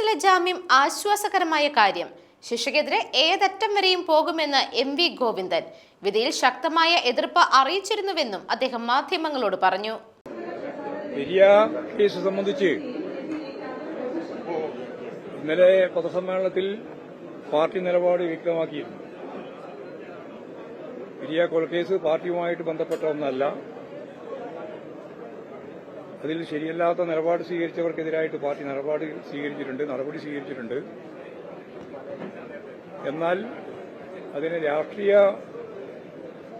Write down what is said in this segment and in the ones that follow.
കൊലക്കേസിലെ ജാമ്യം ആശ്വാസകരമായ കാര്യം. ശിക്ഷയ്ക്കെതിരെ ഏതറ്റം വരെയും പോകുമെന്ന് എം വി ഗോവിന്ദൻ. വിധിയിൽ ശക്തമായ എതിർപ്പ് അറിയിച്ചിരുന്നുവെന്നും അദ്ദേഹം മാധ്യമങ്ങളോട് പറഞ്ഞു. കേസ് സംബന്ധിച്ച് ഇന്നലെ പത്രസമ്മേളനത്തിൽ പാർട്ടി നിലപാട് വ്യക്തമാക്കിയിരുന്നു. പെരിയ കൊലക്കേസ് പാർട്ടിയുമായിട്ട് ബന്ധപ്പെട്ട ഒന്നല്ല. അതിൽ ശരിയല്ലാത്ത നിലപാട് സ്വീകരിച്ചവർക്കെതിരായിട്ട് പാർട്ടി നിലപാട് സ്വീകരിച്ചിട്ടുണ്ട് നടപടി സ്വീകരിച്ചിട്ടുണ്ട്. എന്നാൽ അതിനെ രാഷ്ട്രീയ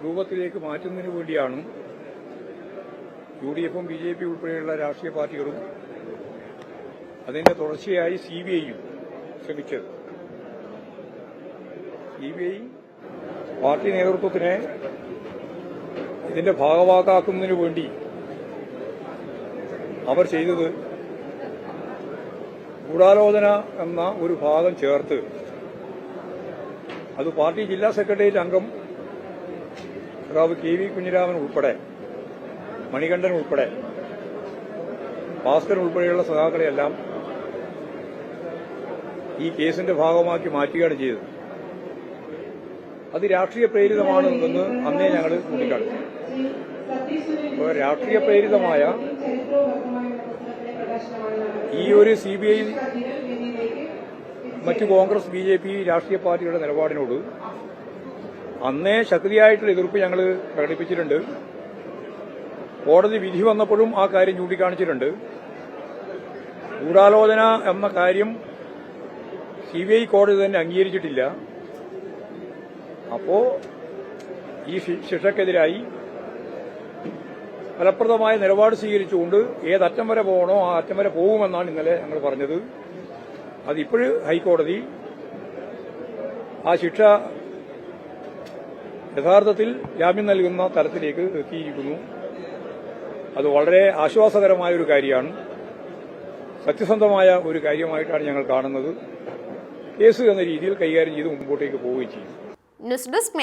രൂപത്തിലേക്ക് മാറ്റുന്നതിന് വേണ്ടിയാണ് യു ഡി എഫും ബി ജെ പി ഉൾപ്പെടെയുള്ള രാഷ്ട്രീയ പാർട്ടികളും അതിന്റെ തുടർച്ചയായി സി ബി ഐയും ശ്രമിച്ചത്. സി ബി ഐ പാർട്ടി നേതൃത്വത്തിനെ ഇതിന്റെ ഭാഗവാക്കാക്കുന്നതിന് വേണ്ടി അവർ ചെയ്തത് ഗൂഢാലോചന എന്ന ഒരു ഭാഗം ചേർത്ത് അത് പാർട്ടി ജില്ലാ സെക്രട്ടേറിയറ്റ് അംഗം സഖാവ് കെ വി കുഞ്ഞിരാമൻ ഉൾപ്പെടെ മണികണ്ഠൻ ഉൾപ്പെടെ ഭാസ്കരൻ ഉൾപ്പെടെയുള്ള സഖാക്കളെയെല്ലാം ഈ കേസിന്റെ ഭാഗമാക്കി മാറ്റുകയാണ് ചെയ്തത്. അത് രാഷ്ട്രീയ പ്രേരിതമാണ് എന്ന് അന്നേ ഞങ്ങൾ ചൂണ്ടിക്കാണിച്ചു രാഷ്ട്രീയ പ്രേരിതമായ ഈ ഒരു സി ബി ഐ മറ്റ് കോൺഗ്രസ് ബി ജെ പി രാഷ്ട്രീയ പാർട്ടിയുടെ നിലപാടിനോട് അന്നേ ശക്തിയായിട്ടുള്ള എതിർപ്പ് ഞങ്ങൾ പ്രകടിപ്പിച്ചിട്ടുണ്ട്. കോടതി വിധി വന്നപ്പോഴും ആ കാര്യം ചൂണ്ടിക്കാണിച്ചിട്ടുണ്ട്. ഗൂഢാലോചന എന്ന കാര്യം സി ബി ഐ കോടതി തന്നെ അംഗീകരിച്ചിട്ടില്ല. അപ്പോ ഈ ശിക്ഷക്കെതിരായി ഫലപ്രദമായ നിലപാട് സ്വീകരിച്ചുകൊണ്ട് ഏതറ്റം വരെ പോകണോ ആ അറ്റം വരെ പോകുമെന്നാണ് ഇന്നലെ ഞങ്ങൾ പറഞ്ഞത്. അതിപ്പോഴ് ഹൈക്കോടതി ആ ശിക്ഷ യഥാർത്ഥത്തിൽ ജാമ്യം നൽകുന്ന തരത്തിലേക്ക് എത്തിയിരിക്കുന്നു. അത് വളരെ ആശ്വാസകരമായ ഒരു കാര്യമാണ്. സത്യസന്ധമായ ഒരു കാര്യമായിട്ടാണ് ഞങ്ങൾ കാണുന്നത്. കേസ് എന്ന രീതിയിൽ കൈകാര്യം ചെയ്ത് മുമ്പോട്ടേക്ക് പോവുകയും ചെയ്യും. News desk